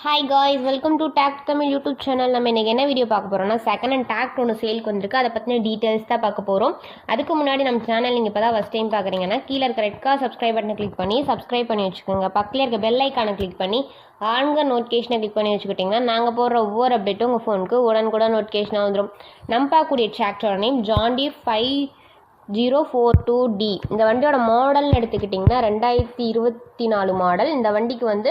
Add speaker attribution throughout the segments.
Speaker 1: Hi guys welcome to tech Tamil YouTube channel நம்ம இன்றைக்கி என்ன வீடியோ பார்க்க போகிறோம்னா செகண்ட் அண்ட் டேக்ட் ஒன்று சேலுக்கு வந்திருக்கு. அதை பற்றின டீட்டெயில்ஸ் தான் பார்க்க போகிறோம் அதுக்கு முன்னாடி நம்ம சேனல் நீங்கள் இப்போ தான் ஃபஸ்ட் டைம் பார்க்குறீங்கன்னா கீழே இருக்க ரெட் சப்ஸ்கிரைப் பட்டனை கிளிக் பண்ணி சப்ஸ்கிரைப் பண்ணி வச்சுக்கோங்க. பக்கத்தில் இருக்க பெல் ஐக்கானை கிளிக் பண்ணி ஆன்க நோட்டிஃபிகேஷனை கிளிக் பண்ணி வச்சுக்கிட்டிங்கன்னா நாங்கள் போடுற ஒவ்வொரு அப்டேட்டும் உங்கள் ஃபோனுக்கு உடனுக்குடன் நோட்டிஃபிகேஷனாக வந்துடும் நம்ம பார்க்கக்கூடிய டிராக்டரோட name John Deere five zero four two D. இந்த வண்டியோட மாடல்னு எடுத்துக்கிட்டிங்கன்னா ரெண்டாயிரத்தி இருபத்தி நாலு மாடல் இந்த வண்டிக்கு வந்து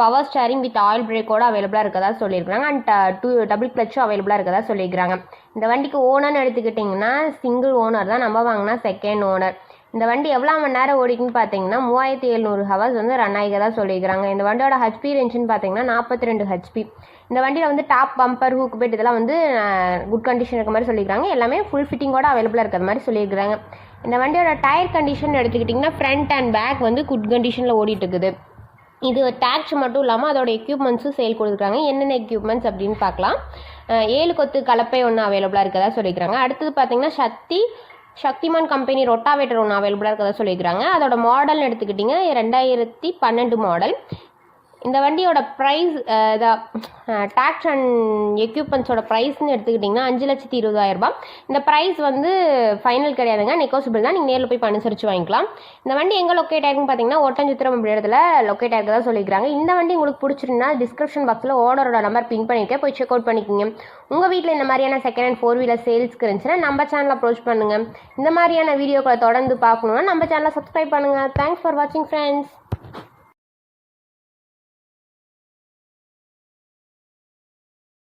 Speaker 1: பவர் ஸ்டேரிங் வித் ஆயில் பிரேக்கோட அவைலபிளாக இருக்கதா சொல்லியிருக்காங்க அண்ட் டூ டபுள் கிளச்சும் அவைலபிளாக இருக்கதா சொல்லியிருக்கிறாங்க. இந்த வண்டிக்கு ஓனர்னு எடுத்துக்கிட்டிங்கன்னா சிங்கிள் ஓனர் தான். நம்ம வாங்கினா செகண்ட் ஓனர் இந்த வண்டி எவ்வளோ மணி நேரம் ஓடிக்குன்னு பார்த்தீங்கன்னா மூவாயிரத்தி எழுநூறு ஹவர்ஸ் வந்து ரன் ஆகிக்கதா சொல்லியிருக்காங்க இந்த வண்டியோட ஹெச்பி ரேஞ்சுன்னு பார்த்தீங்கன்னா நாற்பத்தி ரெண்டு ஹெச்பி இந்த வண்டியில் வந்து டாப் பம்பர் ஹூக் பெட் இதெல்லாம் வந்து குட் கண்டிஷன் இருக்க மாதிரி சொல்லியிருக்காங்க எல்லாமே ஃபுல் ஃபிட்டிங்கோட அவைலபிளாக இருக்கிற மாதிரி சொல்லியிருக்காங்க இந்த வண்டியோட டயர் கண்டிஷன் எடுத்துக்கிட்டிங்கன்னா ஃப்ரண்ட் அண்ட் பேக் வந்து குட் கண்டிஷனில் ஓடிட்டு இருக்குது. இது டேக்ஸ் மட்டும் இல்லாமல் அதோட எக்யூப்மெண்ட்ஸும் சேல் கொடுத்துருக்காங்க என்னென்ன எக்யூப்மெண்ட்ஸ் அப்படின்னு பார்க்கலாம். ஏழு கொத்து கலப்பை ஒன்று அவைலபிளாக இருக்கதா சொல்லியிருக்காங்க அடுத்தது பார்த்தீங்கன்னா சக்தி சக்திமான் கம்பெனி ரொட்டாவேட்டர் ஒன்று அவைலபிளாக இருக்கதா சொல்லியிருக்கிறாங்க. அதோட மாடல்னு எடுத்துக்கிட்டிங்கன்னா ரெண்டாயிரத்தி பன்னெண்டு மாடல் இந்த வண்டியோட ப்ரைஸ் டேக்ஸ் அண்ட் எக்யூப்மெண்ட்ஸோட ப்ரைஸ்னு எடுத்துக்கிட்டிங்கன்னா அஞ்சு லட்சத்தி இருபதாயிரம் ரூபாய். இந்த ப்ரைஸ் வந்து ஃபைனல் கிடையாதுங்க. நெகோசிபிள் தான். நீங்கள் நேரில் போய் அனுசரித்து வாங்கிக்கலாம். இந்த வண்டி எங்கே லொக்கேட் ஆயிருக்குன்னு பார்த்தீங்கன்னா ஒட்டஞ்சித்திரம் அப்படி இடத்துல லொக்கேட் தான் சொல்லியிருக்காங்க இந்த வண்டி உங்களுக்கு பிடிச்சிருந்தா டிஸ்கிரிப்ஷன் பாக்ஸில் ஓனரோட நம்பர் பின் பண்ணியிருக்கேன் போய் செக் அவுட் பண்ணிக்கோங்க. உங்கள் வீட்டில் இந்த மாதிரியான செகண்ட் ஹேண்ட் ஃபோர் வீலர் சேல்ஸ்க்கு இருந்துச்சுன்னா நம்ம சேனல் அப்ரோச் பண்ணுங்கள் இந்த மாதிரியான வீடியோக்களை தொடர்ந்து பார்க்கணுன்னா நம்ம சேனலை சப்ஸ்கிரைப் பண்ணுங்கள் தேங்க்ஸ் ஃபார் வாட்சிங் ஃப்ரெண்ட்ஸ்